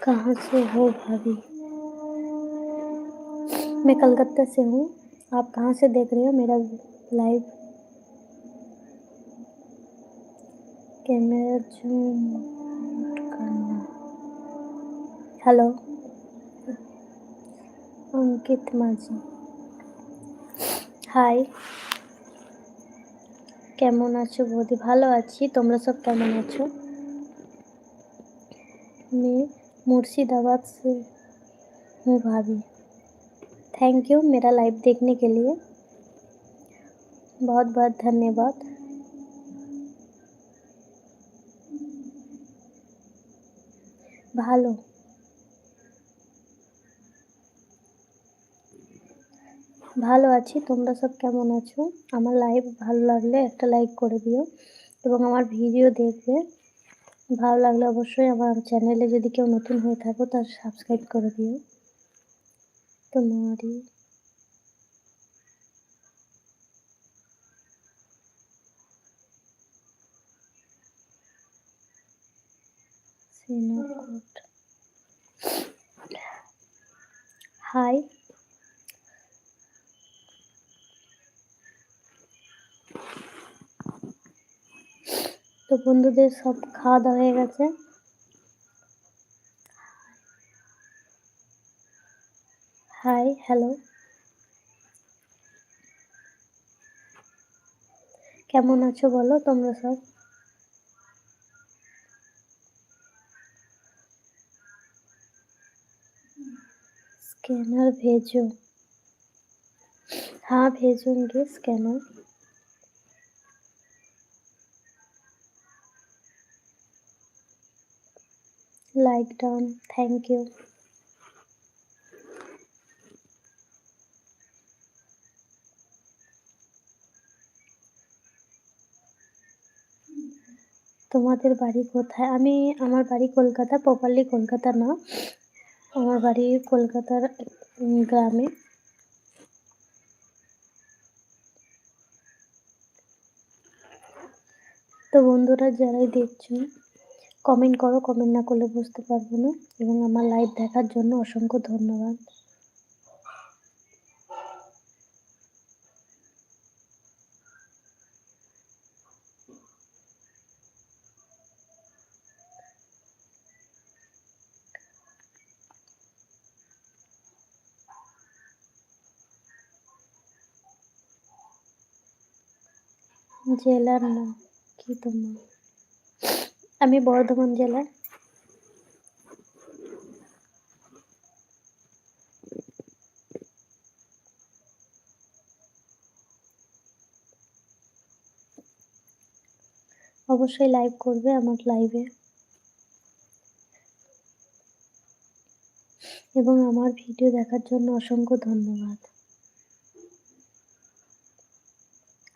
कहाँ से हो भाभी मैं कलकत्ता से हूँ आप कहाँ से देख रहे हो मेरा लाइव कैमरा जूम करना हेलो অঙ্কিত মাঝি হাই কেমন আছো বৌদি ভালো আছি তোমরা সব কেমন আছো मैं मुर्शिदाबाद से हूँ भाभी थैंक यू मेरा लाइव देखने के लिए बहुत बहुत धन्यवाद ভালো ভালো আছি তোমরা সব কেমন আছো আমার লাইভ ভালো লাগলে একটা লাইক করে দিও এবং আমার ভিডিও দেখবে ভালো লাগলে অবশ্যই আমার চ্যানেলে যদি কেউ নতুন হয়ে থাকো, তার সাবস্ক্রাইব করে দিও। তোমারই হাই তো বন্ধুদের সব খাওয়া দাওয়া হয়ে গেছে হাই হ্যালো কেমন আছো বলো তোমরা সব स्कैनर भेजो हाँ भेजूंगी scanner like down thank you তোমাদের বাড়ি কোথায়? আমি আমার বাড়ি কলকাতা প্রপারলি কলকাতা না। আমার বাড়ি কলকাতার গ্রামে। তো বন্ধুরা, যারাই দেখছেন কমেন্ট করো কমেন্ট না করলে বুঝতে পারব না। এবং আমার লাইভ দেখার জন্য অসংখ্য ধন্যবাদ। জেলার নাম কি তোমার? আমি বর্ধমান জেলার। অবশ্যই লাইভ করবে আমার লাইভে এবং আমার ভিডিও দেখার জন্য অসংখ্য ধন্যবাদ।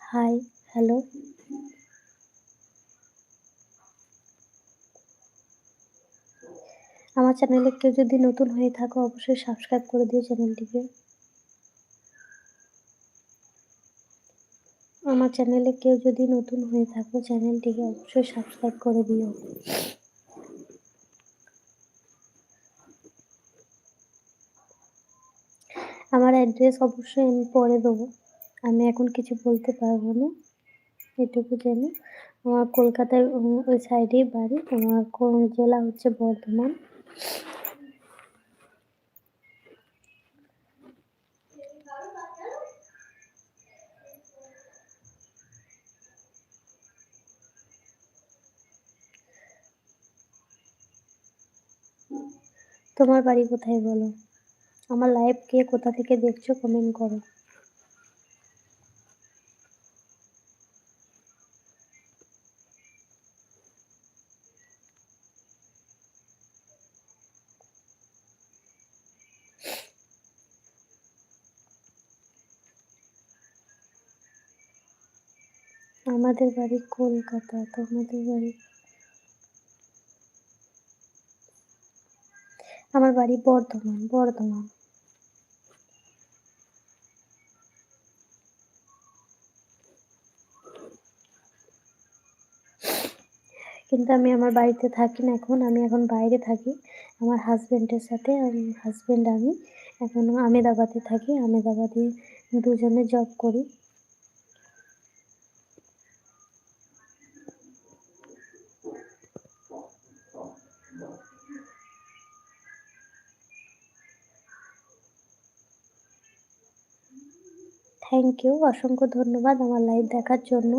হাই হ্যালো আমার চ্যানেলে কেউ যদি নতুন হয়ে থাকো অবশ্যই সাবস্ক্রাইব করে দিও চ্যানেলটিকে আমার চ্যানেলে কেউ যদি নতুন হয়ে থাকো চ্যানেলটিকে অবশ্যই সাবস্ক্রাইব করে দিও। আমার অ্যাড্রেস অবশ্যই আমি পরে দেবো। আমি এখন কিছু বলতে পারব না। এটুকু জানি। আমার কলকাতায় উম, ওই সাইডেই বাড়ি। আমার জেলা হচ্ছে বর্ধমান। তোমার বাড়ি কোথায় বলো? আমার লাইভ কে কোথা থেকে দেখছ? কমেন্ট করো। আমাদের বাড়ি কলকাতা, তোমাদের বাড়ি আমার বাড়ি বর্ধমান বর্ধমান। কিন্তু আমি আমার বাড়িতে থাকি না এখন, আমি এখন বাইরে থাকি। আমার হাজব্যান্ডের সাথে হাজব্যান্ড আমি। এখন আমেদাবাদে থাকি, আমেদাবাদে দুজনে জব করি। থ্যাংক ইউ অসংখ্য ধন্যবাদ আমার লাইভ দেখার জন্য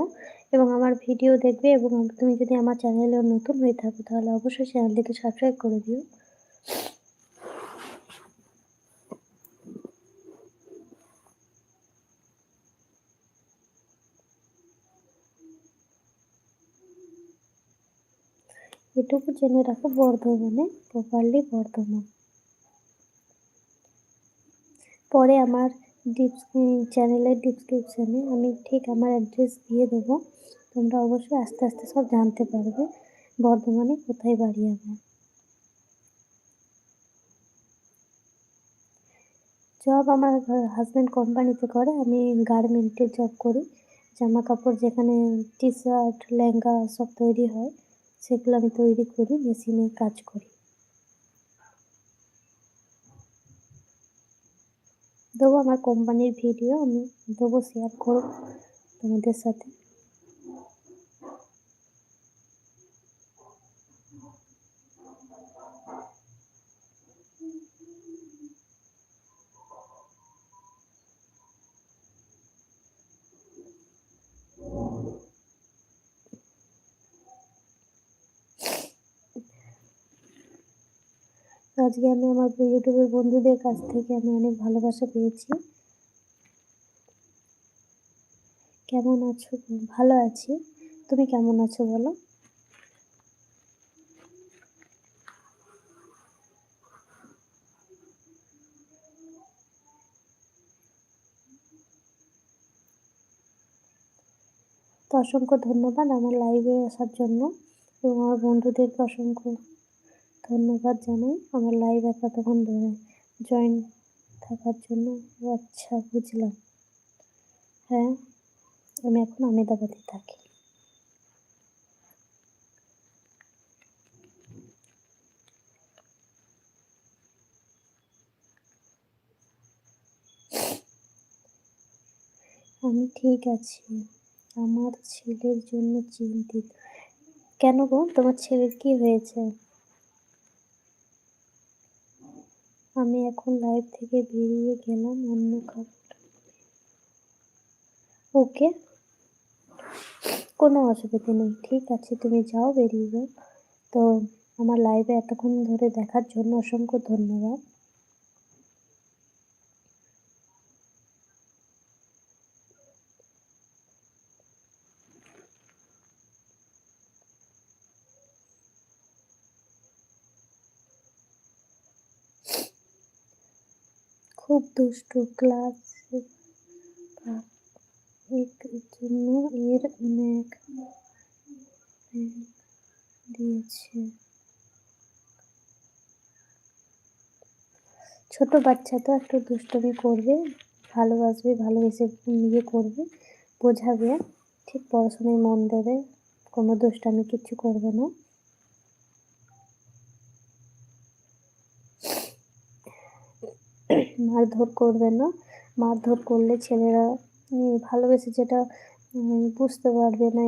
এবং আমার ভিডিও দেখবে এবং তুমি যদি আমার চ্যানেলে নতুন হয়ে থাকো তাহলে অবশ্যই চ্যানেলটিকে সাবস্ক্রাইব করে দিও। এটুকু জেনে রাখো বর্ধমানে প্রপারলি বর্ধমান। পরে আমার চ্যানেলের ডিসক্রিপশানে আমি ঠিক আমার অ্যাড্রেস দিয়ে দেবো। তোমরা অবশ্যই আস্তে আস্তে সব জানতে পারবে, বর্ধমানে কোথায় বাড়ি আমার। জব আমার হাজব্যান্ড কোম্পানিতে করে, আমি গার্মেন্টের জব করি। জামা কাপড় যেখানে টি শার্ট লেহেঙ্গা সব তৈরি হয়, সেগুলো আমি তৈরি করি মেশিনে কাজ করি। দেবো আমার কোম্পানির ভিডিও আমি দেবো শেয়ার করব তোমাদের সাথে। আজকে আমি আমার ইউটিউবের বন্ধুদের কাছ থেকে আমি অনেক ভালোবাসা পেয়েছি। কেমন আছো? ভালো আছি। তুমি কেমন আছো বলো? অসংখ্য ধন্যবাদ আমার লাইভে আসার জন্য এবং আমার বন্ধুদেরকে অসংখ্য ধন্যবাদ জানাই। আমার লাইভ এতক্ষণ ধরে জয়েন থাকার জন্য। আচ্ছা বুঝলাম। হ্যাঁ আমি এখন আমেদাবাদে থাকি। আমি ঠিক আছি। আমার ছেলের জন্য চিন্তিত। কেন গো? তোমার ছেলের কি হয়েছে? আমি এখন লাইভ থেকে বেরিয়ে গেলাম অন্য খাবার ওকে কোনো অসুবিধা নেই, ঠিক আছে, তুমি যাও বেরিয়ে তো, আমার লাইভে এতক্ষণ ধরে দেখার জন্য অসংখ্য ধন্যবাদ। খুব দুষ্টু ক্লাস এর জন্য এর অনেক দিয়েছে। ছোট বাচ্চা তো একটু দুষ্টমি করবে, ভালোবাসবে, ভালোবেসে ইয়ে করবে, বোঝাবে, ঠিক পড়াশোনায় মন দেবে, কোনো দুষ্টামি কিচ্ছু করবে না। মারধর করবে না। মারধর করলে ছেলেরা ভালোবেসে যেটা বুঝতে পারবে না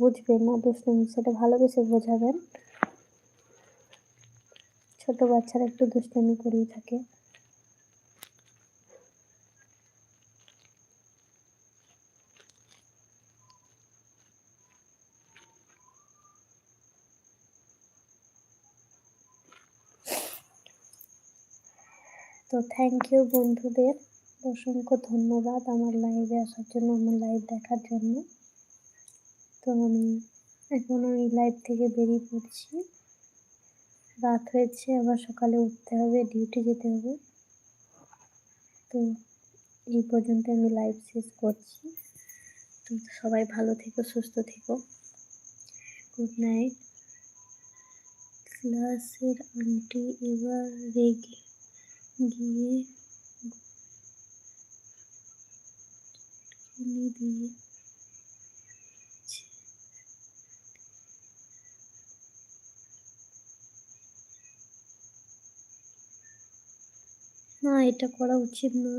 বুঝবে না, দুষ্টুমি সেটা ভালোবেসে বোঝাবেন। ছোট বাচ্চারা একটু দুষ্টুমি করেই থাকে। তো থ্যাংক ইউ বন্ধুদের। অসংখ্য ধন্যবাদ আমার লাইভে আসার জন্য, আমার লাইভ দেখার জন্য। তো আমি এখন আমি লাইভ থেকে বেরিয়ে পড়ছি। রাত হয়েছে, আবার সকালে উঠতে হবে ডিউটি যেতে হবে। তো এই পর্যন্ত আমি লাইভ শেষ করছি। তো সবাই ভালো থেকো, সুস্থ থেকো। গুড নাইট ক্লাসের আন্টি এবার রেগে গিয়ে ঠেলে দিয়ে না এটা করা উচিত না।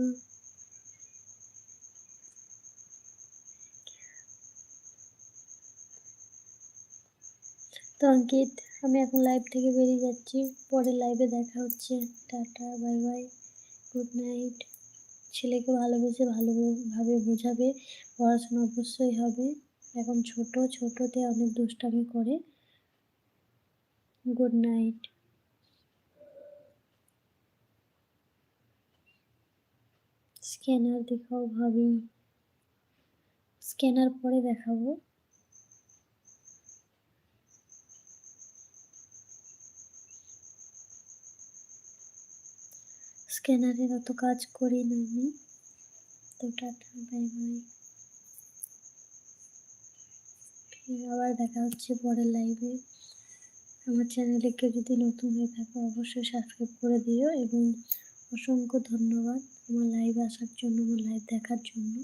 তো অঙ্কিত, আমি এখন লাইভ থেকে বেরিয়ে যাচ্ছি। পরে লাইভে দেখা হচ্ছে। Tata bye bye good night ছেলেকে ভালোবেসে ভালোভাবে বোঝাবে, পড়াশোনা অবশ্যই হবে। এখন ছোট, ছোটতে অনেক দুষ্টামি করে। গুড নাইট স্ক্যানার দেখাও ভাবি। স্ক্যানার পরে দেখাবো। স্ক্যানারের অত কাজ করি না আমি তো টাটা বাই বাই আবার দেখা হচ্ছে পরের লাইভে আমার চ্যানেলে কেউ যদি নতুন হয়ে থাকে, অবশ্যই সাবস্ক্রাইব করে দিও এবং অসংখ্য ধন্যবাদ আমার লাইভ আসার জন্য, আমার লাইভ দেখার জন্য।